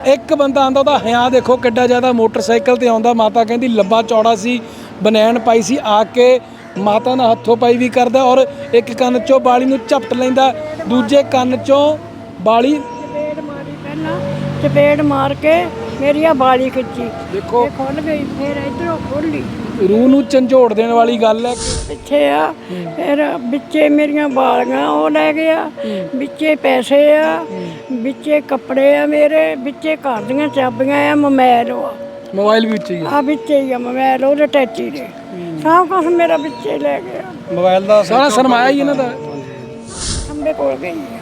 ਇੱਕ ਬੰਦਾ ਆਂਦਾ ਉਹਦਾ ਹਿਆ ਦੇਖੋ ਕਿੱਡਾ ਜ਼ਿਆਦਾ ਮੋਟਰਸਾਈਕਲ ਤੇ ਆਉਂਦਾ। ਮਾਤਾ ਕਹਿੰਦੀ ਲੰਬਾ ਚੌੜਾ ਸੀ, ਬਨੈਣ ਪਾਈ ਸੀ, ਆ ਕੇ ਮਾਤਾ ਨਾਲ ਹੱਥੋਂ ਪਾਈ ਵੀ ਕਰਦਾ ਔਰ ਇੱਕ ਕੰਨ ਚੋਂ ਬਾਲੀ ਨੂੰ ਝਪਟ ਲੈਂਦਾ, ਦੂਜੇ ਕੰਨ ਚੋਂ ਬਾਲੀ ਚਪੇੜ ਮਾਰੀ ਪਹਿਲਾਂ, ਚਪੇੜ ਮਾਰ ਕੇ ਮੇਰੀ ਆ ਬਾਲੀ ਖਿੱਚੀ। ਦੇਖੋ। ਇਹ ਖੁੱਲ ਗਈ ਫਿਰ ਇਧਰੋਂ ਖੋਲੀ ਰੂਹ ਨੂੰ ਝੰਜੋੜ ਦੇਣ ਵਾਲੀ ਗੱਲ ਹੈ। ਪਿੱਛੇ ਆ ਫਿਰ ਵਿੱਚੇ ਮੇਰੀਆਂ ਬਾਲੀਆਂ ਉਹ ਲੈ ਗਿਆ। ਵਿੱਚੇ ਪੈਸੇ ਆ ਵਿੱਚੇ ਕੱਪੜੇ ਆ ਮੇਰੇ ਵਿੱਚੇ ਘਰ ਦੀਆਂ ਚਾਬੀਆਂ ਆ ਮੋਬਾਈਲ ਆ। ਮੋਬਾਈਲ ਵੀ ਵਿੱਚ ਹੀ ਹੈ ਆ ਵਿੱਚੇ ਹੀ ਆ ਮੋਬਾਈਲ ਉਹਦੇ ਟੈਚੀ ਦੇ। ਸਭ ਕੁਝ ਮੇਰਾ ਵਿੱਚੇ ਲੈ ਗਿਆ। ਮੋਬਾਈਲ ਦਾ ਸਾਰਾ ਸਰਮਾਇਆ ਹੀ ਇਹਨਾਂ ਦਾ। ਖੰਬੇ ਕੋਲ ਗਈ ਆ।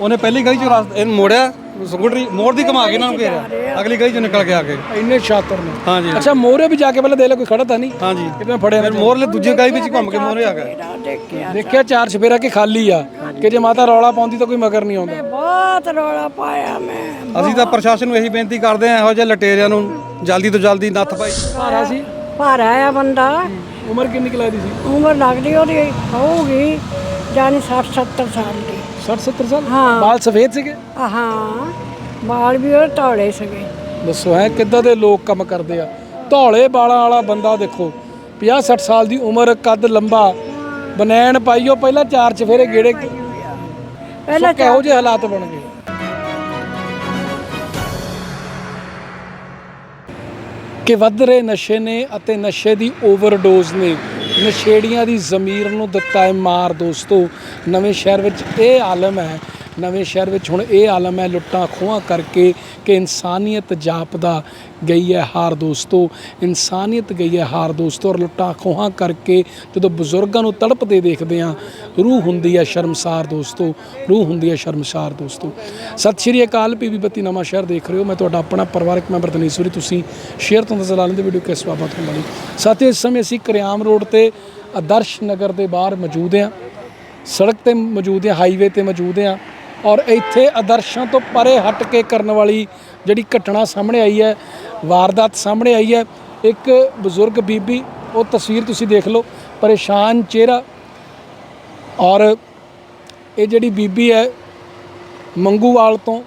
ਉਹਨੇ ਪਹਿਲੀ ਗਲੀ ਚੋਂ ਰਸਤਾ ਇਹਨੂੰ ਮੋੜਿਆ। ਸਕੂਟਰੀ ਮੋੜ ਦੀ ਘੁਮਾ ਕੇ ਇਹਨਾਂ ਨੂੰ ਘੇਰਿਆ। ਅਗਲੀ ਗਲੀ ਚੋਂ ਨਿਕਲ ਕੇ ਆ ਕੇ। ਇੰਨੇ ਸ਼ਾਤਰ ਨੇ। ਹਾਂਜੀ। ਅੱਛਾ ਮੋਰੇ ਵੀ ਜਾ ਕੇ ਪਹਿਲਾਂ ਦੇ ਲੈ ਕੋਈ ਖੜਾ ਤਾਂ ਨਹੀਂ? ਹਾਂਜੀ। ਕਿਤੇ ਫੜਿਆ ਫਿਰ ਮੋਰਲੇ ਦੂਜੀ ਗਲੀ ਵਿੱਚ ਘੁੰਮ ਕੇ ਮੋਰੇ ਆ ਗਏ। ਮੇਰਾ ਦੇਖਿਆ ਚਾਰ ਛਪੇਰਾ ਕਿ ਖਾਲੀ ਆ। ਕਿ ਜੇ ਮਾਤਾ ਰੌਲਾ ਪਾਉਂਦੀ ਤਾਂ ਕੋਈ ਮਗਰ ਨਹੀਂ ਆਉਂਦਾ। ਮੈਂ ਬਹੁਤ ਰੌਲਾ ਪਾਇਆ ਮੈਂ। ਅਸੀਂ ਤਾਂ ਪ੍ਰਸ਼ਾਸਨ ਨੂੰ ਇਹੀ ਬੇਨਤੀ ਕਰਦੇ ਹਾਂ ਇਹੋ ਜਿਹੇ ਲਟੇਰਿਆਂ ਨੂੰ ਜਲਦੀ ਤੋਂ ਜਲਦੀ ਨੱਥ ਪਾਈ। ਭਾਰਾ ਸੀ? ਭਾਰਾ ਆ ਬੰਦਾ। ਉਮਰ ਕਿੰਨੀ ਕੁ ਲੱਗਦੀ ਸੀ? ਉਮਰ ਲੱਗਦੀ ਉਹਦੀ ਹੋਊਗੀ ਜਾਨੀ 60 70 ਸਾਲ ਦੀ। 60 70 ਸਾਲ? ਹਾਂ। ਬਾਲ ਸਫੇਦ ਸੀਗੇ? ਹਾਂ। ਬਾਲ ਵੀ ਉਹ ਧੌਲੇ ਸੀਗੇ। ਦੱਸੋ ਹੈ ਕਿੱਦਾਂ ਦੇ ਲੋਕ ਕੰਮ ਕਰਦੇ ਆ? ਧੌਲੇ ਬਾਲਾਂ ਵਾਲਾ ਬੰਦਾ ਦੇਖੋ 50 60 ਸਾਲ ਦੀ ਉਮਰ ਕੱਦ ਲੰਬਾ ਬਨੈਣ ਪਾਈਓ ਪਹਿਲਾਂ ਚਾਰ ਚਫੇਰੇ ਗੇੜੇ ਪਹਿਲਾਂ ਸੋ ਕਿਹੋ ਜਿਹੇ ਹਾਲਾਤ ਬਣ ਗਏ? ਕਿ ਵੱਧ ਰਹੇ ਨਸ਼ੇ ਨੇ ਅਤੇ ਨਸ਼ੇ ਦੀ ਓਵਰਡੋਜ਼ ਨੇ ਨਸ਼ੇੜੀਆਂ ਦੀ ਜ਼ਮੀਰ ਨੂੰ ਦਿੱਤਾ ਹੈ ਮਾਰ ਦੋਸਤੋ। ਨਵੇਂ ਸ਼ਹਿਰ ਵਿੱਚ ਇਹ ਆਲਮ ਹੈ ਨਵੇਂ ਸ਼ਹਿਰ ਵਿੱਚ ਹੁਣ ਇਹ ਆਲਮ ਹੈ, ਲੁੱਟਾਂ ਖੋਹਾਂ ਕਰਕੇ ਕਿ ਇਨਸਾਨੀਅਤ ਜਾਪਦਾ ਗਈ ਹੈ ਹਾਰ ਦੋਸਤੋ। ਇਨਸਾਨੀਅਤ ਗਈ ਹੈ ਹਾਰ ਦੋਸਤੋ ਔਰ ਲੁੱਟਾਂ ਖੋਹਾਂ ਕਰਕੇ ਜਦੋਂ ਬਜ਼ੁਰਗਾਂ ਨੂੰ ਤੜਪਦੇ ਦੇਖਦੇ ਆ ਰੂਹ ਹੁੰਦੀ ਹੈ ਸ਼ਰਮਸਾਰ ਦੋਸਤੋ, ਰੂਹ ਹੁੰਦੀ ਹੈ ਸ਼ਰਮਸਾਰ ਦੋਸਤੋ। ਸਤਿ ਸ਼੍ਰੀ ਅਕਾਲ ਪੀਬੀ ਬੱਤੀ ਨਵਾਂ ਸ਼ਹਿਰ ਦੇਖ ਰਹੇ ਹੋ। ਮੈਂ ਤੁਹਾਡਾ ਆਪਣਾ ਪਰਿਵਾਰਕ ਮੈਂਬਰ ਤਨੀਸਵਰੀ ਤੁਸੀਂ ਸ਼ੇਅਰ ਤੋਂ ਨਜ਼ਰ ਲਾ ਲੈਂਦੇ ਵੀਡੀਓ ਕਿਸ ਬਾਬਤ ਹੋਣ ਵਾਲੀ। ਸਾਥੀਓ, ਇਸ ਸਮੇਂ ਅਸੀਂ ਕਰਿਆਮ ਰੋਡ ਤੇ ਆਦਰਸ਼ ਨਗਰ ਦੇ ਬਾਹਰ ਮੌਜੂਦ ਹਾਂ। ਸੜਕ ਤੇ ਮੌਜੂਦ ਹਾਂ ਹਾਈਵੇ ਤੇ ਮੌਜੂਦ ਹਾਂ। ਔਰ ਇੱਥੇ ਆਦਰਸ਼ਾਂ ਤੋਂ ਪਰੇ ਹਟ ਕੇ ਕਰਨ ਵਾਲੀ ਜਿਹੜੀ ਘਟਨਾ ਸਾਹਮਣੇ ਆਈ ਹੈ, ਵਾਰਦਾਤ ਸਾਹਮਣੇ ਆਈ ਹੈ, ਇੱਕ ਬਜ਼ੁਰਗ ਬੀਬੀ, ਉਹ ਤਸਵੀਰ ਤੁਸੀਂ ਦੇਖ ਲਓ, ਪਰੇਸ਼ਾਨ ਚਿਹਰਾ ਔਰ ਇਹ ਜਿਹੜੀ ਬੀਬੀ ਹੈ, ਮੰਗੂਵਾਲ ਤੋਂ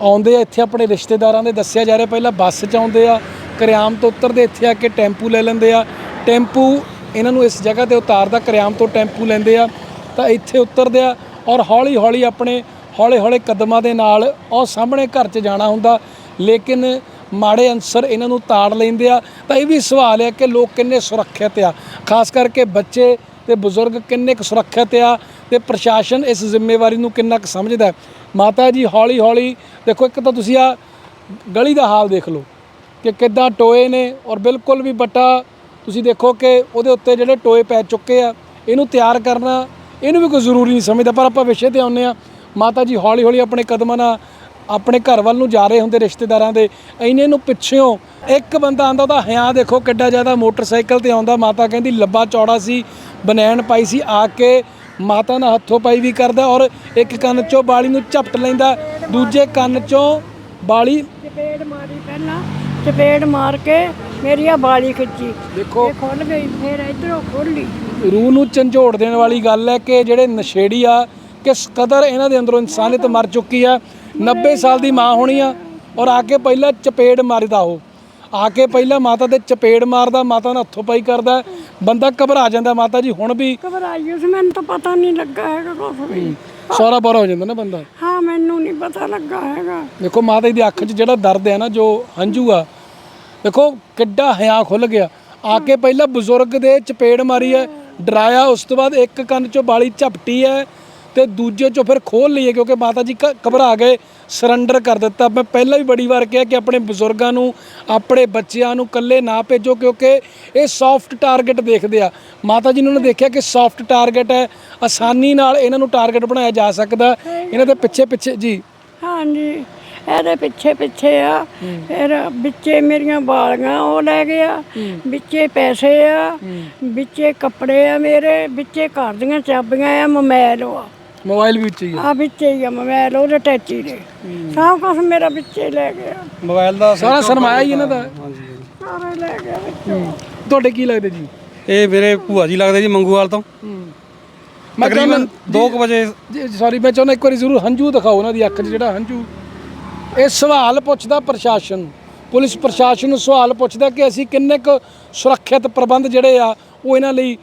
ਆਉਂਦੇ ਆ, ਇੱਥੇ ਆਪਣੇ ਰਿਸ਼ਤੇਦਾਰਾਂ ਦੇ ਦੱਸਿਆ ਜਾ ਰਿਹਾ, ਪਹਿਲਾਂ ਬੱਸ 'ਚ ਆਉਂਦੇ ਆ, ਕਰਿਆਮ ਤੋਂ ਉਤਰਦੇ, ਇੱਥੇ ਆ ਕੇ ਟੈਂਪੂ ਲੈ ਲੈਂਦੇ ਆ, ਟੈਂਪੂ ਇਹਨਾਂ ਨੂੰ ਇਸ ਜਗ੍ਹਾ ਤੇ ਉਤਾਰਦਾ, ਕਰਿਆਮ ਤੋਂ ਟੈਂਪੂ ਲੈਂਦੇ ਆ, ਤਾਂ ਇੱਥੇ ਉਤਰਦੇ ਆ ਔਰ ਹੌਲੀ ਹੌਲੀ ਆਪਣੇ ਹੌਲੇ ਹੌਲੇ ਕਦਮਾਂ ਦੇ ਨਾਲ ਉਹ ਸਾਹਮਣੇ ਘਰ 'ਚ ਜਾਣਾ ਹੁੰਦਾ, ਲੇਕਿਨ ਮਾੜੇ ਅਨਸਰ ਇਹਨਾਂ ਨੂੰ ਤਾੜ ਲੈਂਦੇ ਆ। ਤਾਂ ਇਹ ਵੀ ਸਵਾਲ ਹੈ ਕਿ ਲੋਕ ਕਿੰਨੇ ਸੁਰੱਖਿਅਤ ਆ। ਖਾਸ ਕਰਕੇ ਬੱਚੇ ਤੇ ਬਜ਼ੁਰਗ ਕਿੰਨੇ ਕੁ ਸੁਰੱਖਿਅਤ ਆ ਤੇ ਪ੍ਰਸ਼ਾਸਨ ਇਸ ਜ਼ਿੰਮੇਵਾਰੀ ਨੂੰ ਕਿੰਨਾ ਕੁ ਸਮਝਦਾ ਮਾਤਾ ਜੀ ਹੌਲੀ ਹੌਲੀ ਦੇਖੋ, ਇੱਕ ਤਾਂ ਤੁਸੀਂ ਆ ਗਲੀ ਦਾ ਹਾਲ ਦੇਖ ਲਓ ਕਿ ਕਿੱਦਾਂ ਟੋਏ ਨੇ ਔਰ ਬਿਲਕੁਲ ਵੀ ਬੱਟਾ ਤੁਸੀਂ ਦੇਖੋ ਕਿ ਉਹਦੇ ਉੱਤੇ ਜਿਹੜੇ ਟੋਏ ਪੈ ਚੁੱਕੇ ਆ, ਇਹਨੂੰ ਤਿਆਰ ਕਰਨਾ ਇਹਨੂੰ ਵੀ ਕੋਈ ਜ਼ਰੂਰੀ ਨਹੀਂ ਸਮਝਦਾ, ਪਰ ਆਪਾਂ ਵਿਸ਼ੇ ਤੇ ਆਉਂਦੇ ਆ ਮਾਤਾ ਜੀ ਹੌਲੀ ਹੌਲੀ ਆਪਣੇ ਕਦਮਾਂ ਨਾਲ ਆਪਣੇ ਘਰ ਵੱਲ ਨੂੰ ਜਾ ਰਹੇ ਹੁੰਦੇ ਰਿਸ਼ਤੇਦਾਰਾਂ ਦੇ। ਇਹਨੇ ਨੂੰ ਪਿੱਛਿਓਂ ਇੱਕ ਬੰਦਾ ਆਂਦਾ ਉਹਦਾ ਹਿਆ ਦੇਖੋ ਕਿੱਡਾ ਜ਼ਿਆਦਾ ਮੋਟਰਸਾਈਕਲ ਤੇ ਆਉਂਦਾ। ਮਾਤਾ ਕਹਿੰਦੀ ਲੱਭਾ ਚੌੜਾ ਸੀ, ਬਨੈਣ ਪਾਈ ਸੀ, ਆ ਕੇ ਮਾਤਾ ਨਾਲ ਹੱਥੋਂ ਪਾਈ ਵੀ ਕਰਦਾ ਔਰ ਇੱਕ ਕੰਨ ਚੋਂ ਬਾਲੀ ਨੂੰ ਝਪਟ ਲੈਂਦਾ, ਦੂਜੇ ਕੰਨ ਚੋਂ ਬਾਲੀ ਚਪੇੜ ਮਾਰੀ ਪਹਿਲਾਂ, ਚਪੇੜ ਮਾਰ ਕੇ ਮੇਰੀ ਆ ਬਾਲੀ ਖਿੱਚੀ। ਦੇਖੋ। ਇਹ ਖੁੱਲ ਗਈ ਫਿਰ ਇਧਰੋਂ ਖੋਲੀ ਰੂਹ ਨੂੰ ਝੰਜੋੜ ਦੇਣ ਵਾਲੀ ਗੱਲ ਹੈ ਕਿ ਜਿਹੜੇ ਨਸ਼ੇੜੀ ਆ ਕਿਸ ਕਦਰ ਇਹਨਾਂ ਦੇ ਅੰਦਰੋਂ ਇਨਸਾਨੀਅਤ ਮਰ ਚੁੱਕੀ ਆ। 90 ਸਾਲ ਦੀ ਮਾਂ ਹੋਣੀ ਆ ਔਰ ਆ ਕੇ ਪਹਿਲਾਂ ਚਪੇੜ ਮਾਰਦਾ ਉਹ। ਆ ਕੇ ਪਹਿਲਾਂ ਮਾਤਾ ਦੇ ਚਪੇੜ ਮਾਰਦਾ ਮਾਤਾ ਨਾਲ ਹੱਥੋਂ ਪਾਈ ਕਰਦਾ। ਬੰਦਾ ਘਬਰਾ ਜਾਂਦਾ ਮਾਤਾ ਜੀ ਹੁਣ ਵੀ ਘਬਰਾਈ ਉਸ ਮੈਨੂੰ ਤਾਂ ਪਤਾ ਨਹੀਂ ਲੱਗਾ ਹੈਗਾ ਕੁਛ ਵੀ। ਸਾਰਾ ਬਾਰਾ ਹੋ ਜਾਂਦਾ ਨਾ ਬੰਦਾ। ਹਾਂ ਮੈਨੂੰ ਨਹੀਂ ਪਤਾ ਲੱਗਾ ਹੈਗਾ। ਦੇਖੋ ਮਾਤਾ ਦੀ ਅੱਖ 'ਚ ਜਿਹੜਾ ਦਰਦ ਹੈ ਨਾ ਜੋ ਹੰਝੂ ਆ ਦੇਖੋ ਕਿੱਡਾ ਹਿਆ ਖੁੱਲ ਗਿਆ। ਆ ਕੇ ਪਹਿਲਾਂ ਬਜ਼ੁਰਗ ਦੇ ਚਪੇੜ ਮਾਰੀ ਹੈ ਡਰਾਇਆ ਉਸ ਤੋਂ ਬਾਅਦ ਇੱਕ ਕੰਨ 'ਚੋਂ ਬਾਲੀ ਝਪਟੀ ਹੈ ਤੇ ਦੂਜੇ 'ਚੋਂ ਫਿਰ ਖੋਲ ਲਈਏ ਕਿਉਂਕਿ ਮਾਤਾ ਜੀ ਘਬਰਾ ਗਏ ਸਰੈਂਡਰ ਕਰ ਦਿੱਤਾ। ਮੈਂ ਪਹਿਲਾਂ ਵੀ ਬੜੀ ਵਾਰ ਕਿਹਾ ਕਿ ਆਪਣੇ ਬਜ਼ੁਰਗਾਂ ਨੂੰ ਆਪਣੇ ਬੱਚਿਆਂ ਨੂੰ ਇਕੱਲੇ ਨਾ ਭੇਜੋ ਕਿਉਂਕਿ ਇਹ ਸੌਫਟ ਟਾਰਗੇਟ ਦੇਖਦੇ ਆ। ਮਾਤਾ ਜੀ ਨੇ ਉਹਨਾਂ ਦੇਖਿਆ ਕਿ ਸੌਫਟ ਟਾਰਗੇਟ ਹੈ ਆਸਾਨੀ ਨਾਲ ਇਹਨਾਂ ਨੂੰ ਟਾਰਗੇਟ ਬਣਾਇਆ ਜਾ ਸਕਦਾ। ਇਹਨਾਂ ਦੇ ਪਿੱਛੇ ਪਿੱਛੇ ਜੀ। ਹਾਂਜੀ। ਇਹਦੇ ਪਿੱਛੇ ਪਿੱਛੇ ਆ। ਫਿਰ ਵਿੱਚੇ ਮੇਰੀਆਂ ਬਾਲੀਆਂ ਉਹ ਲੈ ਗਿਆ। ਵਿੱਚੇ ਪੈਸੇ ਆ। ਵਿੱਚੇ ਕੱਪੜੇ ਆ ਮੇਰੇ। ਵਿੱਚੇ ਘਰ ਦੀਆਂ ਚਾਬੀਆਂ ਆ ਮੋਬਾਈਲ ਆ। ਮੋਬਾਈਲ ਵੀ ਵਿੱਚ ਹੀ ਹੈ ਆ ਵਿੱਚੇ ਹੀ ਆ ਮੋਬਾਈਲ ਉਹਦੇ ਟੈਚੀ ਦੇ। ਸਭ ਕੁਝ ਮੇਰਾ ਵਿੱਚੇ ਲੈ ਗਿਆ। ਮੋਬਾਈਲ ਦਾ ਸਾਰਾ ਸਰਮਾਇਆ ਹੀ ਇਹਨਾਂ ਦਾ। ਸਾਰਾ ਲੈ ਗਿਆ ਵਿੱਚੋਂ। ਤੁਹਾਡੇ ਕੀ ਲੱਗਦੇ ਜੀ? ਇਹ ਮੇਰੇ ਭੂਆ ਜੀ ਲੱਗਦੇ ਜੀ ਮੰਗੂਵਾਲ ਤੋਂ। ਮੈਂ ਤਕਰੀਬਨ 2 ਵਜੇ ਸੌਰੀ ਮੈਂ ਚਾਹੁੰਦਾ ਇੱਕ ਵਾਰੀ ਜ਼ਰੂਰ ਹੰਝੂ ਦਿਖਾਓ ਉਹਨਾਂ ਦੀ ਅੱਖ 'ਚ ਜਿਹੜਾ ਹੰਝੂ। ਇਹ ਸਵਾਲ ਪੁੱਛਦਾ ਪ੍ਰਸ਼ਾਸਨ। ਪੁਲਿਸ ਪ੍ਰਸ਼ਾਸਨ ਨੂੰ ਸਵਾਲ ਪੁੱਛਦਾ ਕਿ ਅਸੀਂ ਕਿੰਨੇ ਕੁ ਸੁਰੱਖਿਅਤ ਪ੍ਰਬੰਧ ਜਿਹੜੇ ਆ ਉਹ ਇਹਨਾਂ ਲਈ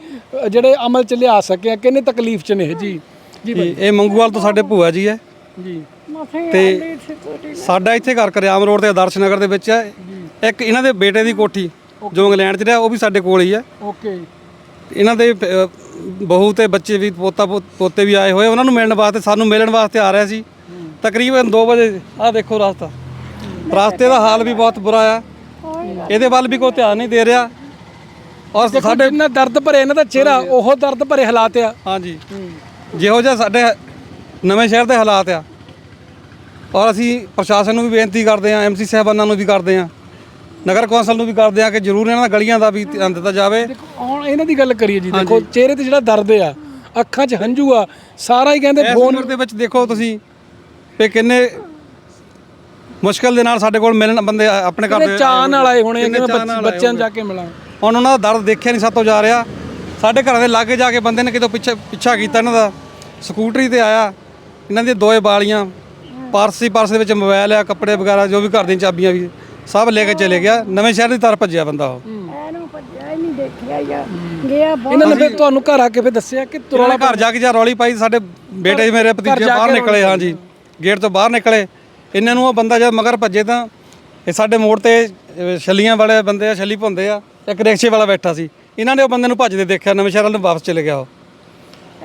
ਜਿਹੜੇ ਅਮਲ ਚ ਲਿਆ ਸਕੇ ਆ ਕਿੰਨੇ ਤਕਲੀਫ ਚ ਨੇ ਇਹ? ਜੀ। ਜੀ ਇਹ ਮੰਗੂਵਾਲ ਤੋਂ ਸਾਡੇ ਭੂਆ ਜੀ ਹੈ। ਜੀ। ਤੇ ਸਾਡਾ ਇੱਥੇ ਘਰ ਕਰਿਆਮ ਰੋਡ ਤੇ ਆਦਰਸ਼ ਨਗਰ ਦੇ ਵਿੱਚ ਹੈ। ਇੱਕ ਇਹਨਾਂ ਦੇ ਬੇਟੇ ਦੀ ਕੋਠੀ ਜੋ ਇੰਗਲੈਂਡ 'ਚ ਰਿਹਾ ਉਹ ਵੀ ਸਾਡੇ ਕੋਲ ਹੀ ਹੈ। ਓਕੇ। ਇਹਨਾਂ ਦੇ ਬਹੂ ਤੇ ਬੱਚੇ ਵੀ ਪੋਤਾ ਪੋਤੇ ਵੀ ਆਏ ਹੋਏ ਉਹਨਾਂ ਨੂੰ ਮਿਲਣ ਵਾਸਤੇ ਸਾਨੂੰ ਮਿਲਣ ਵਾਸਤੇ ਆ ਰਿਹਾ ਸੀ। ਤਕਰੀਬਨ 2 ਵਜੇ ਆਹ ਦੇਖੋ ਰਸਤਾ। ਰਸਤੇ ਦਾ ਹਾਲ ਵੀ ਬਹੁਤ ਬੁਰਾ ਆ। ਇਹਦੇ ਵੱਲ ਵੀ ਕੋਈ ਧਿਆਨ ਨਹੀਂ ਦੇ ਰਿਹਾ। ਔਰ ਸਾਡੇ ਇੰਨਾ ਦਰਦ ਭਰੇ ਇਹਨਾਂ ਦਾ ਚਿਹਰਾ ਉਹ ਦਰਦ ਭਰੇ ਹਾਲਾਤ ਆ। ਹਾਂਜੀ। ਜਿਹੋ ਜਿਹਾ ਸਾਡੇ ਨਵੇਂ ਸ਼ਹਿਰ ਦੇ ਹਾਲਾਤ ਆ। ਔਰ ਅਸੀਂ ਪ੍ਰਸ਼ਾਸਨ ਨੂੰ ਵੀ ਬੇਨਤੀ ਕਰਦੇ ਹਾਂ ਐਮਸੀ ਸਾਹਿਬਾਨਾਂ ਨੂੰ ਵੀ ਕਰਦੇ ਹਾਂ ਨਗਰ ਕੌਂਸਲ ਨੂੰ ਵੀ ਕਰਦੇ ਹਾਂ ਕਿ ਜ਼ਰੂਰ ਇਹਨਾਂ ਦਾ ਗਲੀਆਂ ਦਾ ਵੀ ਧਿਆਨ ਦਿੱਤਾ ਜਾਵੇ। ਦੇਖੋ ਹੁਣ ਇਹਨਾਂ ਦੀ ਗੱਲ ਕਰੀਏ ਜੀ ਦੇਖੋ ਚਿਹਰੇ ਤੇ ਜਿਹੜਾ ਦਰਦ ਆ ਅੱਖਾਂ 'ਚ ਹੰਝੂ ਆ ਸਾਰਾ ਹੀ ਕਹਿੰਦੇ ਫੋਨ ਦੇ ਵਿੱਚ ਦੇਖੋ ਤੁਸੀਂ ਕਿ ਕਿੰਨੇ ਮੁਸ਼ਕਲ ਦੇ ਨਾਲ ਸਾਡੇ ਕੋਲ ਮਿਲਣ ਬੰਦੇ ਆਪਣੇ ਘਰ ਕਿੰਨੇ ਚਾਅ ਨਾਲ ਆਏ ਹੋਣੇ ਆ ਕਿ ਕਿੰਨੇ ਮੈਂ ਚਾਅ ਬੱਚ- ਨਾਲ ਆਏ ਬੱਚਿਆਂ ਜਾ ਕੇ ਮਿਲਾਂ ਹੁਣ ਉਹਨਾਂ ਦਾ ਦਰਦ ਦੇਖਿਆ ਨਹੀਂ ਸਾਤੋਂ ਜਾ ਰਿਹਾ। ਸਾਡੇ ਘਰਾਂ ਦੇ ਲਾਗੇ ਜਾ ਕੇ ਬੰਦੇ ਨੇ ਕਿਤੋਂ ਪਿੱਛੇ ਪਿੱਛਾ ਕੀਤਾ ਇਹਨਾਂ ਦਾ। ਸਕੂਟਰੀ ਤੇ ਆਇਆ। ਇਹਨਾਂ ਦੀਆਂ ਦੋਏ ਬਾਲੀਆਂ ਪਰਸ ਸੀ ਪਰਸ ਦੇ ਵਿੱਚ ਮੋਬਾਈਲ ਆ ਕੱਪੜੇ ਵਗੈਰਾ ਜੋ ਵੀ ਘਰ ਦੀਆਂ ਚਾਬੀਆਂ ਵੀ ਸਭ ਲੈ ਕੇ ਚਲੇ ਗਿਆ। ਨਵੇਂ ਸ਼ਹਿਰ ਦੀ ਤਰਫ ਭੱਜਿਆ ਬੰਦਾ ਉਹ। ਇਹਨੂੰ ਭੱਜਿਆ ਹੀ ਨਹੀਂ ਦੇਖਿਆ ਜਾਂ ਗਿਆ ਇਹਨਾਂ ਨੇ ਫਿਰ ਤੁਹਾਨੂੰ ਘਰ ਆ ਕੇ ਫਿਰ ਦੱਸਿਆ ਕਿ ਰੌਲਾ ਘਰ ਜਾ ਕੇ ਜਾਂ ਰੌਲੀ ਪਾਈ ਸਾਡੇ ਬੇਟੇ ਮੇਰੇ ਭਤੀਜੇ ਬਾਹਰ ਨਿਕਲੇ ਹਾਂਜੀ। ਗੇਟ ਤੋਂ ਬਾਹਰ ਨਿਕਲੇ ਇਹਨਾਂ ਨੂੰ ਉਹ ਬੰਦਾ ਜਦ ਮਗਰ ਭੱਜੇ ਤਾਂ ਇਹ ਸਾਡੇ ਮੋੜ ਤੇ ਛੱਲੀਆਂ ਵਾਲੇ ਬੰਦੇ ਆ ਛੱਲੀ ਭੁੰਦੇ ਆ ਇੱਕ ਰਿਕਸ਼ੇ ਵਾਲਾ ਬੈਠਾ ਸੀ। ਇਹਨਾਂ ਨੇ ਉਹ ਬੰਦੇ ਨੂੰ ਭੱਜਦੇ ਦੇਖਿਆ ਨਵੇਂ ਸ਼ਹਿਰ ਵੱਲ ਨੂੰ ਵਾਪਸ ਚਲੇ ਗਿਆ ਉਹ।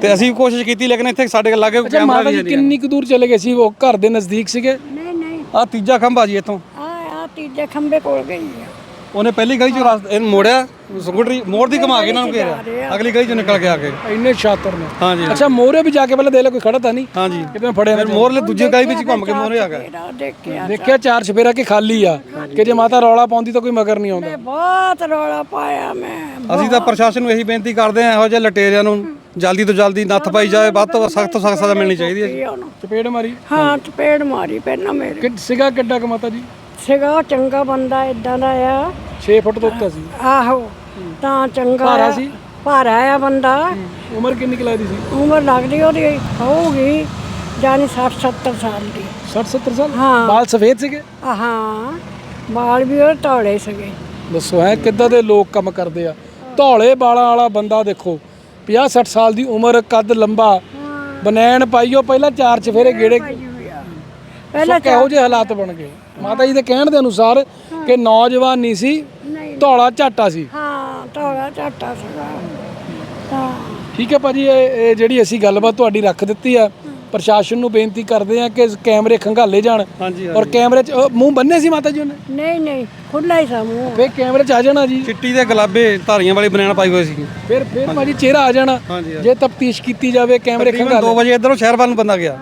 ਤੇ ਅਸੀਂ ਕੋਸ਼ਿਸ਼ ਕੀਤੀ ਲੇਕਿਨ ਇੱਥੇ ਸਾਡੇ ਲਾਗੇ ਕੈਮਰਾ ਮਾਤਾ ਵੀ ਜੀ ਹੈ ਨਹੀਂ ਕਿੰਨੀ ਕੁ ਦੂਰ ਚਲੇ ਗਏ ਸੀ? ਉਹ ਘਰ ਦੇ ਨਜ਼ਦੀਕ ਸੀਗੇ? ਨਹੀਂ ਨਹੀਂ। ਆ ਤੀਜਾ ਖੰਭਾ ਜੀ ਇੱਥੋਂ। ਆ ਆ ਤੀਜੇ ਖੰਬੇ ਕੋਲ ਗਈ ਆ। ਉਹਨੇ ਪਹਿਲੀ ਗਲੀ ਚੋਂ ਰਸਤਾ ਇਹਨੂੰ ਮੋੜਿਆ ਸਕੂਟਰੀ ਮੋੜ ਦੀ ਘੁਮਾ ਕੇ ਇਹਨਾਂ ਨੂੰ ਘੇਰਿਆ। ਅਗਲੀ ਗਲੀ ਚੋਂ ਨਿਕਲ ਕੇ ਆ ਕੇ। ਇੰਨੇ ਸ਼ਾਤਰ ਨੇ। ਹਾਂਜੀ। ਅੱਛਾ ਮੋਰੇ ਵੀ ਜਾ ਕੇ ਪਹਿਲਾਂ ਦੇ ਲੈ ਕੋਈ ਖੜਾ ਤਾਂ ਨਹੀਂ? ਹਾਂਜੀ। ਕਿਤੇ ਫੜਿਆ ਫਿਰ ਮੋਰਲੇ ਦੂਜੀ ਗਲੀ ਵਿੱਚ ਘੁੰਮ ਕੇ ਮੋਰੇ ਆ ਗਿਆ ਦੇਖਿਆ ਦੇਖਿਆ ਚਾਰ ਚਫੇਰਾ ਕਿ ਖਾਲੀ ਆ? ਕਿ ਜੇ ਮਾਤਾ ਰੌਲਾ ਪਾਉਂਦੀ ਤਾਂ ਕੋਈ ਮਗਰ ਨਹੀਂ ਆਉਂਦਾ। ਮੈਂ ਬਹੁਤ ਰੌਲਾ ਪਾਇਆ ਮੈਂ ਅਸੀਂ ਤਾਂ ਪ੍ਰਸ਼ਾਸਨ ਨੂੰ ਇਹੀ ਬੇਨਤੀ ਕਰਦੇ ਹਾਂ ਇਹੋ ਜਿਹੇ ਲਟੇਰਿਆਂ ਨੂੰ ਜਲਦੀ ਤੋਂ ਜਲਦੀ ਨੱਥ ਪਾਈ ਜਾਵੇ ਵੱਧ ਤੋਂ ਸਖਤ ਤੋਂ ਸਖਤ ਸਜ਼ਾ ਮਿਲਣੀ ਚਾਹੀਦੀ ਹੈ ਚਪੇੜ ਮਾਰੀ। ਹਾਂ ਚਪੇੜ ਮਾਰੀ ਪਹਿਲਾਂ ਮੇਰੇ। ਕਿ ਸੀਗਾ ਕਿੱਡਾ ਕੁ ਮਾਤਾ ਜੀ? ਸੀਗਾ ਉਹ ਚੰਗਾ ਬੰਦਾ ਇਦਾਂ ਦਾ ਆ। 6 ਫੁੱਟ ਤੋਂ ਉੱਤੇ ਸੀ। ਆਹੋ ਤਾਂ ਚੰਗਾ ਭਾਰਾ ਆ। ਸੀ? ਭਾਰਾ ਆ ਬੰਦਾ। ਉਮਰ ਕਿੰਨੀ ਕੁ ਲੱਗਦੀ ਸੀ? ਉਮਰ ਲੱਗਦੀ ਉਹਦੀ ਹੋਊਗੀ ਜਾਨੀ 60 70 ਸਾਲ ਦੀ। 60 70 ਸਾਲ? ਹਾਂ। ਬਾਲ ਸਫੇਦ ਸੀਗੇ? ਆ ਹਾਂ। ਬਾਲ ਵੀ ਉਹ ਧੌਲੇ ਸੀਗੇ। ਦੱਸੋ ਹੈ ਕਿੱਦਾਂ ਦੇ ਲੋਕ ਕੰਮ ਕਰਦੇ ਆ? ਧੌਲੇ ਬਾਲਾਂ ਵਾਲਾ ਬੰਦਾ ਦੇਖੋ 50 60 ਸਾਲ ਦੀ ਉਮਰ ਕੱਦ ਲੰਬਾ। ਬਨੈਣ ਪਾਈਓ ਪਹਿਲਾਂ ਚਾਰ ਚਫੇਰੇ ਗੇੜੇ ਪਹਿਲਾਂ ਕਿਹੋ ਜਿਹੇ ਹਾਲਾਤ ਬਣ ਗਏ? ਮਾਤਾ ਜੀ ਦੇ ਕਹਿਣ ਦੇ ਅਨੁਸਾਰ ਕਿ ਨੌਜਵਾਨ ਨਹੀਂ ਸੀ ਧੌਲਾ ਝਾਟਾ ਸੀ। ਹਾਂ ਧੌਲਾ ਝਾਟਾ ਸੀਗਾ। ਤਾਂ ਠੀਕ ਹੈ ਭਾਜੀ ਇਹ ਇਹ ਜਿਹੜੀ ਅਸੀਂ ਗੱਲਬਾਤ ਤੁਹਾਡੀ ਰੱਖ ਦਿੱਤੀ ਆ ਪ੍ਰਸ਼ਾਸਨ ਨੂੰ ਬੇਨਤੀ ਕਰਦੇ ਆ ਕਿ ਕੈਮਰੇ ਖੰਗਾਲੇ ਜਾਣ। ਹਾਂਜੀ ਔਰ ਕੈਮਰੇ 'ਚ ਅ, ਮੂੰਹ ਬੰਨੇ ਸੀ ਮਾਤਾ ਜੀ ਉਹਨੇ? ਨਹੀਂ ਨਹੀਂ ਖੁੱਲਾ ਹੀ ਸਾਮੂ ਫੇਰ ਕੈਮਰੇ 'ਚ ਆ ਜਾਣਾ ਜੀ। ਚਿੱਟੀ ਦੇ ਗੁਲਾਬੇ ਧਾਰੀਆਂ ਵਾਲੀ ਬਨੈਣ ਪਾਈ ਹੋਈ ਸੀ ਫਿਰ ਫਿਰ ਭਾਜੀ ਚਿਹਰਾ ਆ ਜਾਣਾ। ਹਾਂਜੀ ਜੇ ਤਫਤੀਸ਼ ਕੀਤੀ ਜਾਵੇ ਕੈਮਰੇ ਤਕਰੀਬਨ 2 ਵਜੇ ਇਧਰੋਂ ਸ਼ਹਿਰ ਵੱਲ ਨੂੰ ਬੰਦਾ ਗਿਆ।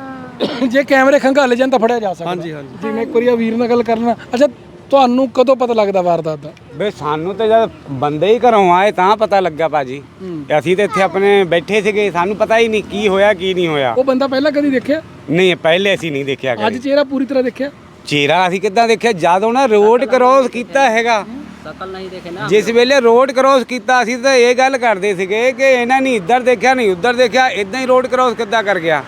ਖੰਗਾਲੇ ਜੇ ਕੈਮਰੇ ਖੰਗਾਲੇ ਜਾਣ ਤਾਂ ਫੜਿਆ ਜਾ ਸਕਦਾ। ਹਾਂਜੀ ਹਾਂਜੀ। ਜੀ ਮੈਂ ਇੱਕ ਵਾਰੀ ਆ ਵੀਰ ਨਾਲ ਗੱਲ ਕਰਨਾ ਅੱਛਾ ਤੁਹਾਨੂੰ ਕਦੋਂ ਪਤਾ ਲੱਗਦਾ ਵਾਰਦਾਤ ਦਾ? ਬਈ ਸਾਨੂੰ ਤਾਂ ਜਦ ਬੰਦੇ ਹੀ ਘਰੋਂ ਆਏ ਤਾਂ ਪਤਾ ਲੱਗਾ ਭਾਜੀ। ਅਸੀਂ ਤਾਂ ਇੱਥੇ ਆਪਣੇ ਬੈਠੇ ਸੀਗੇ ਸਾਨੂੰ ਪਤਾ ਹੀ ਨਹੀਂ ਕੀ ਹੋਇਆ ਕੀ ਨਹੀਂ ਹੋਇਆ। ਉਹ ਬੰਦਾ ਪਹਿਲਾਂ ਕਦੀ ਦੇਖਿਆ? ਨਹੀਂ ਪਹਿਲੇ ਅਸੀਂ ਨਹੀਂ ਦੇਖਿਆ ਅੱਜ ਕਦੇ ਚਿਹਰਾ ਪੂਰੀ ਤਰ੍ਹਾਂ ਦੇਖਿਆ? ਚਿਹਰਾ ਅਸੀਂ ਕਿੱਦਾਂ ਦੇਖਿਆ? ਜਦ ਉਹਨਾਂ ਰੋਡ ਕ੍ਰੋਸ ਕੀਤਾ ਹੈਗਾ। ਜਿਸ ਵੇਲੇ ਰੋਡ ਕ੍ਰੋਸ ਕੀਤਾ ਅਸੀਂ ਤਾਂ ਇਹ ਗੱਲ ਕਰਦੇ ਸੀਗੇ ਕਿ ਇਹਨਾਂ ਨੇ ਇੱਧਰ ਦੇਖਿਆ ਨਹੀਂ ਉੱਧਰ ਦੇਖਿਆ ਇਦਾਂ ਹੀ ਰੋਡ ਕ੍ਰੋਸ ਕਿੱਦਾਂ ਕਰ ਗਿਆ।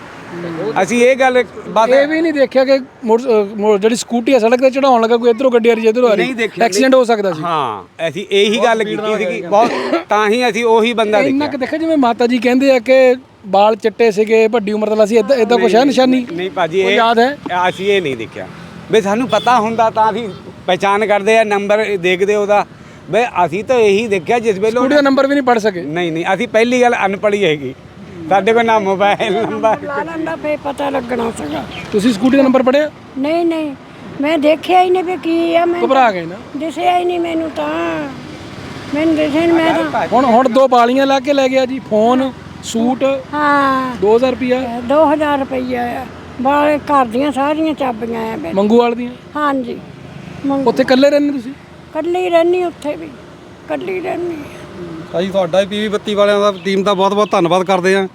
ਅਸੀਂ ਇਹ ਗੱਲ ਬਸ ਇਹ ਵੀ ਨਹੀਂ ਦੇਖਿਆ ਕਿ ਮੋਟਰ- ਜਿਹੜੀ ਸਕੂਟੀ ਆ ਸੜਕ ਤੇ ਚੜਾਉਣ ਲੱਗਾ ਕੋਈ ਇਧਰੋਂ ਗੱਡੀ ਆ ਰਹੀ ਇਧਰੋਂ ਆ ਨਹੀਂ ਰਹੀ ਦੇਖਿਆ ਐਕਸੀਡੈਂਟ ਹੋ ਸਕਦਾ ਸੀ। ਹਾਂ ਅਸੀਂ ਇਹੀ ਗੱਲ ਕੀਤੀ ਸੀਗੀ ਬਹੁਤ ਤਾਂ ਹੀ ਅਸੀਂ ਉਹੀ ਬੰਦਾ ਇੰਨਾ ਦੇਖਿਆ। ਕਿ ਦੇਖਿਆ ਜਿਵੇਂ ਮਾਤਾ ਜੀ ਕਹਿੰਦੇ ਆ ਕਿ ਬਾਲ ਚਿੱਟੇ ਸੀਗੇ ਵੱਡੀ ਉਮਰ ਦਾ ਸੀ ਇਦਾਂ ਇਦਾਂ ਕੁਛ ਹੈ ਨਿਸ਼ਾਨੀ? ਨਹੀਂ ਭਾਜੀ ਕੋਈ ਇਹ ਯਾਦ ਹੈ? ਅਸੀਂ ਇਹ ਨਹੀਂ ਦੇਖਿਆ। ਬਈ ਸਾਨੂੰ ਪਤਾ ਹੁੰਦਾ ਤਾਂ ਅਸੀਂ ਪਹਿਚਾਨ ਕਰਦੇ ਆ ਨੰਬਰ ਦੇਖਦੇ ਉਹਦਾ। ਬਈ ਅਸੀਂ ਤਾਂ ਇਹੀ ਦੇਖਿਆ ਜਿਸ ਵੇਲੇ ਸਕੂਟੀ ਦਾ ਨੰਬਰ ਵੀ ਨਹੀਂ ਪੜ ਸਕੇ। ਨਹੀਂ ਨਹੀਂ ਅਸੀਂ ਪਹਿਲੀ ਗੱਲ ਅਨਪੜ੍ਹੀ ਹੈਗੀ। ਸਾਡੇ ਕੋਲ ਨਾ ਮੋਬਾਈਲ ਨੰਬਰ ਲਾ ਲੈਂਦਾ ਫੇ ਪਤਾ ਲੱਗਣਾ ਸੀਗਾ। ਤੁਸੀਂ ਸਕੂਟੀ ਦਾ ਨੰਬਰ ਪੜਿਆ ਨਹੀਂ ਨਹੀਂ। ਮੈਂ ਦੇਖਿਆ ਹੀ ਨਹੀਂ ਵੀ ਕੀ ਆ ਮੈਂ ਘਬਰਾ ਗਏ ਨਾ। ਦਿਸਿਆ ਹੀ ਨਹੀਂ ਮੈਨੂੰ ਤਾਂ। ਮੈਨੂੰ ਦਿਸਿਆ ਮੈਂ ਤਾਂ ਹੁਣ ਹੁਣ ਦੋ ਬਾਲੀਆਂ ਲਾ ਕੇ ਲੈ ਗਿਆ ਜੀ ਫੋਨ ਸੂਟ। ਹਾਂ। 2000 ਰੁਪਿਆ 2000 ਰੁਪਈਆ ਆ। ਬਾਲੇ ਘਰ ਦੀਆਂ ਸਾਰੀਆਂ ਚਾਬੀਆਂ ਆ ਮੇਰੇ। ਮੰਗੂਵਾਲ ਦੀਆਂ? ਹਾਂਜੀ। ਮੰਗ ਉੱਥੇ ਇਕੱਲੇ ਰਹਿੰਦੇ ਤੁਸੀਂ? ਕੱਲੀ ਰਹਿਣੀ ਉੱਥੇ ਵੀ। ਕੱਲੀ ਰਹਿਣੀ ਅਸੀਂ ਤੁਹਾਡਾ ਵੀ ਪੀਵੀ ਬੱਤੀ ਵਾਲਿਆਂ ਦਾ ਟੀਮ ਦਾ ਬਹੁਤ-ਬਹੁਤ ਧੰਨਵਾਦ ਕਰਦੇ ਹਾਂ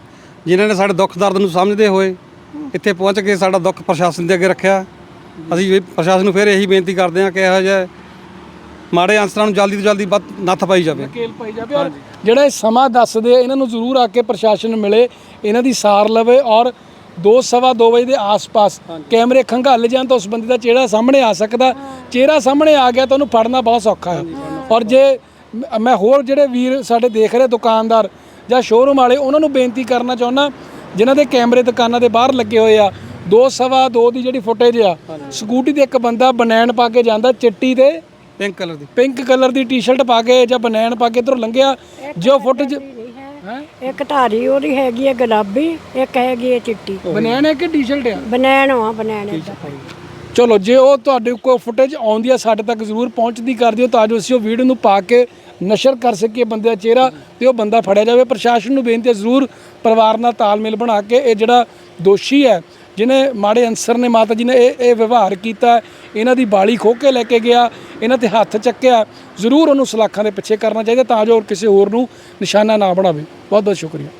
ਜਿਨ੍ਹਾਂ ਨੇ ਸਾਡੇ ਦੁੱਖ ਦਰਦ ਨੂੰ ਸਮਝਦੇ ਹੋਏ ਇੱਥੇ ਪਹੁੰਚ ਕੇ ਸਾਡਾ ਦੁੱਖ ਪ੍ਰਸ਼ਾਸਨ ਦੇ ਅੱਗੇ ਰੱਖਿਆ। ਅਸੀਂ ਵੀ ਪ੍ਰਸ਼ਾਸਨ ਨੂੰ ਫਿਰ ਇਹੀ ਬੇਨਤੀ ਕਰਦੇ ਹਾਂ ਕਿ ਇਹੋ ਜਿਹੇ ਮਾੜੇ ਅਨਸਰਾਂ ਨੂੰ ਜਲਦੀ ਤੋਂ ਜਲਦੀ ਵੱਧ ਨੱਥ ਪਾਈ ਜਾਵੇ। ਕੇਲ ਪਾਈ ਜਾਵੇ ਔਰ ਜਿਹੜਾ ਇਹ ਸਮਾਂ ਦੱਸਦੇ ਇਹਨਾਂ ਨੂੰ ਜ਼ਰੂਰ ਆ ਕੇ ਪ੍ਰਸ਼ਾਸਨ ਮਿਲੇ ਇਹਨਾਂ ਦੀ ਸਾਰ ਲਵੇ ਔਰ ਦੋ ਸਵਾ ਦੋ ਵਜੇ ਦੇ ਆਸ-ਪਾਸ ਕੈਮਰੇ ਖੰਗਾਲ ਜਾਣ ਤਾਂ ਉਸ ਬੰਦੇ ਦਾ ਚਿਹਰਾ ਸਾਹਮਣੇ ਆ ਸਕਦਾ। ਚਿਹਰਾ ਸਾਹਮਣੇ ਆ ਗਿਆ ਤਾਂ ਉਹਨੂੰ ਫੜਨਾ ਬਹੁਤ ਸੌਖਾ ਹੈ। ਔਰ ਜੇ ਮ- ਮੈਂ ਹੋਰ ਜਿਹੜੇ ਵੀਰ ਸਾਡੇ ਦੇਖ ਰਹੇ ਦੁਕਾਨਦਾਰ ਜਾਂ ਸ਼ੋਰੂਮ ਵਾਲੇ ਉਹਨਾਂ ਨੂੰ ਬੇਨਤੀ ਕਰਨਾ ਚਾਹੁੰਦਾ ਜਿਨ੍ਹਾਂ ਦੇ ਕੈਮਰੇ ਦੁਕਾਨਾਂ ਦੇ ਬਾਹਰ ਲੱਗੇ ਹੋਏ ਆ। ਦੋ ਸਵਾ ਦੋ ਦੀ ਜਿਹੜੀ ਫੁਟੇਜ ਆ ਸਕੂਟੀ ਤੇ ਇੱਕ ਬੰਦਾ ਬਨੈਣ ਪਾ ਕੇ ਜਾਂਦਾ ਚਿੱਟੀ ਤੇ ਪਿੰਕ ਕਲਰ ਦੀ। ਪਿੰਕ ਕਲਰ ਦੀ ਟੀ-ਸ਼ਰਟ ਪਾ ਕੇ ਜਾਂ ਬਨੈਣ ਪਾ ਕੇ ਇਧਰੋਂ ਲੰਘਿਆ। ਜੋ ਫੁਟੇਜ ਹੈ। ਇੱਕ ਧਾਰੀ ਉਹਦੀ ਹੈਗੀ ਹੈ ਗੁਲਾਬੀ ਇੱਕ ਹੈਗੀ ਹੈ ਚਿੱਟੀ। ਬਨੈਣ ਹੈ ਕਿ ਟੀ-ਸ਼ਰਟ ਆ ਬਨੈਣ ਆ ਬਨੈਣ ਏਦਾਂ ਚਲੋ, ਜੇ ਉਹ ਤੁਹਾਡੇ ਕੋਲ ਫੁਟੇਜ ਆਉਂਦੀ ਆ, ਸਾਡੇ ਤੱਕ ਜ਼ਰੂਰ ਪਹੁੰਚਦੀ ਕਰ ਦਿਓ ਤਾਂ ਜੋ ਅਸੀਂ ਉਹ ਵੀਡੀਓ ਨੂੰ ਪਾ ਕੇ ਨਸ਼ਰ ਕਰ ਸਕੀਏ ਬੰਦੇ ਦਾ ਚਿਹਰਾ ਤੇ ਉਹ ਬੰਦਾ ਫੜਿਆ ਜਾਵੇ। ਪ੍ਰਸ਼ਾਸਨ ਨੂੰ ਬੇਨਤੀ ਹੈ ਜ਼ਰੂਰ ਪਰਿਵਾਰ ਨਾਲ ਤਾਲਮੇਲ ਬਣਾ ਕੇ ਇਹ ਜਿਹੜਾ ਦੋਸ਼ੀ ਹੈ, ਜਿਹਨੇ ਮਾੜੇ ਅਨਸਰ ਨੇ ਮਾਤਾ ਜੀ ਨੇ ਇਹ ਇਹ ਵਿਵਹਾਰ ਕੀਤਾ ਇਹਨਾਂ ਦੀ ਬਾਲੀ ਖੋਹ ਕੇ ਲੈ ਕੇ ਗਿਆ, ਇਹਨਾਂ ਤੇ ਹੱਥ ਚੱਕਿਆ, ਜ਼ਰੂਰ ਉਹਨੂੰ ਸਲਾਖਾਂ ਦੇ ਪਿੱਛੇ ਕਰਨਾ ਚਾਹੀਦਾ ਤਾਂ ਜੋ ਹੋਰ ਕਿਸੇ ਹੋਰ ਨੂੰ ਨਿਸ਼ਾਨਾ ਨਾ ਬਣਾਵੇ। ਬਹੁਤ ਬਹੁਤ ਸ਼ੁਕਰੀਆ।